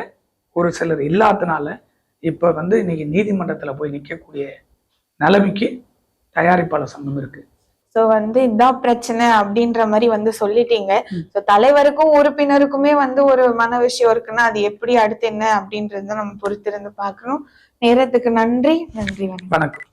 Speaker 2: ஒரு சிலர் இல்லாதனால இப்ப வந்து இன்னைக்கு நீதிமன்றத்துல போய் நிற்கக்கூடிய நிலைமைக்கு தயாரிப்பாளர் சங்கம் இருக்கு.
Speaker 1: சோ வந்து இதான் பிரச்சனை அப்படின்ற மாதிரி வந்து சொல்லிட்டீங்க. சோ தலைவருக்கும் உறுப்பினருக்குமே வந்து ஒரு மன விஷயம் இருக்குன்னா அது எப்படி அடுத்து என்ன அப்படின்றத நம்ம பொறுத்திருந்து பார்க்கணும். நேரத்துக்கு நன்றி. நன்றி
Speaker 2: வணக்கம்.